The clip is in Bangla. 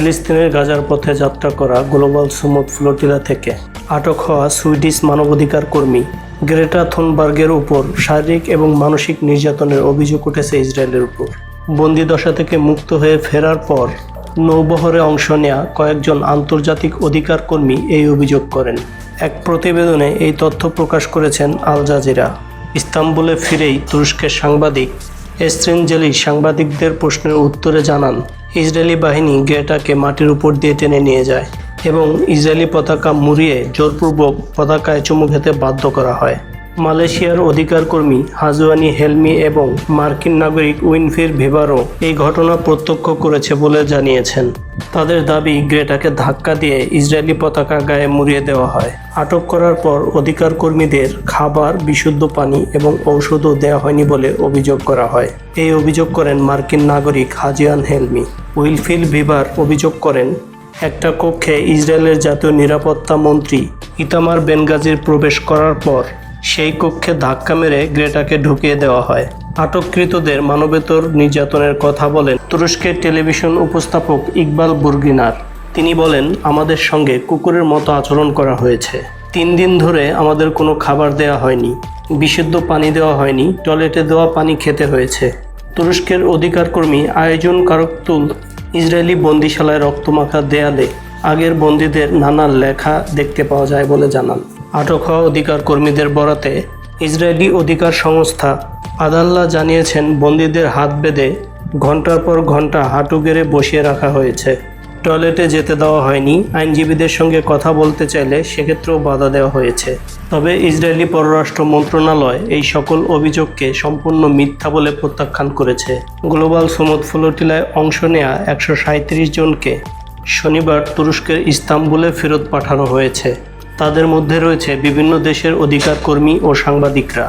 ফিলিস্তিনের গাজার পথে যাত্রা করা গ্লোবাল সুমুদ ফ্লোটিলা থেকে আটক হওয়া সুইডিশ মানবাধিকার কর্মী গ্রেটা থুনবার্গের উপর শারীরিক এবং মানসিক নির্যাতনের অভিযোগ উঠেছে ইসরায়েলের উপর। বন্দিদশা থেকে মুক্ত হয়ে ফেরার পর নৌবহরে অংশ নেয়া কয়েকজন আন্তর্জাতিক অধিকার কর্মী এই অভিযোগ করেন। এক প্রতিবেদনে এই তথ্য প্রকাশ করেছেন আল জাজিরা। ইস্তাম্বুলে ফিরেই তুরস্কের সাংবাদিক এস্ত্রেঞ্জেলি সাংবাদিকদের প্রশ্নের উত্তরে জানান ইসরায়েলি বাহিনী গেটাকে মাটির উপর দিয়ে টেনে নিয়ে যায় এবং ইসরায়েলি পতাকা মুড়িয়ে জোরপূর্বক পতাকায় চুমু খেতে বাধ্য করা হয়। মালয়েশিয়ার অধিকার কর্মী হাজুয়ানি হেলমি এবং মার্কিন নাগরিক উইনফির ভিভারও এই ঘটনা প্রত্যক্ষ করেছে বলে জানিয়েছেন। তাদের দাবি গ্রেটাকে ধাক্কা দিয়ে ইসরায়েলি পতাকা গায়ে মুড়িয়ে দেওয়া হয়। আটক করার পর অধিকার কর্মীদের খাবার, বিশুদ্ধ পানি এবং ঔষধও দেওয়া হয়নি বলে অভিযোগ করা হয়। এই অভিযোগ করেন মার্কিন নাগরিক হাজিয়ান হেলমি। উইলফিল ভিভার অভিযোগ করেন, একটা কক্ষে ইসরায়েলের জাতীয় নিরাপত্তা মন্ত্রী ইতামার বেনগাজির প্রবেশ করার পর সেই কক্ষে ধাক্কা মেরে গ্রেটাকে ঢুকিয়ে দেওয়া হয়। আটককৃতদের মানবেতর নির্যাতনের কথা বলেন তুরস্কের টেলিভিশন উপস্থাপক ইকবাল বুর্গিনার। তিনি বলেন, আমাদের সঙ্গে কুকুরের মতো আচরণ করা হয়েছে। তিন দিন ধরে আমাদের কোনো খাবার দেওয়া হয়নি, বিশুদ্ধ পানি দেওয়া হয়নি, টয়লেটে দেওয়া পানি খেতে হয়েছে। তুরস্কের অধিকার কর্মী আয়োজন কারকতুল ইসরায়েলি বন্দিশালায় রক্তমাখা দেয়ালে আগের বন্দীদের নানা লেখা দেখতে পাওয়া যায় বলে জানান। আটক হওয়া অধিকার কর্মীদের বরাতে ইসরায়েলি অধিকার সংস্থা আদাল্লা জানিয়েছেন বন্দীদের হাত বেঁধে ঘণ্টার পর ঘণ্টা হাঁটু গেড়ে বসিয়ে রাখা হয়েছে। টয়লেটে যেতে দেওয়া হয়নি। আইনজীবীদের সঙ্গে কথা বলতে চাইলে সেক্ষেত্রেও বাধা দেওয়া হয়েছে। তবে ইসরায়েলি পররাষ্ট্র মন্ত্রণালয় এই সকল অভিযোগকে সম্পূর্ণ মিথ্যা বলে প্রত্যাখ্যান করেছে। গ্লোবাল সমুদ ফ্লোটিলায় অংশ নেয়া একশো জনকে শনিবার তুরস্কের ইস্তাম্বুলে ফেরত পাঠানো হয়েছে। তাদের মধ্যে রয়েছে বিভিন্ন দেশের অধিকার কর্মী ও সাংবাদিকরা।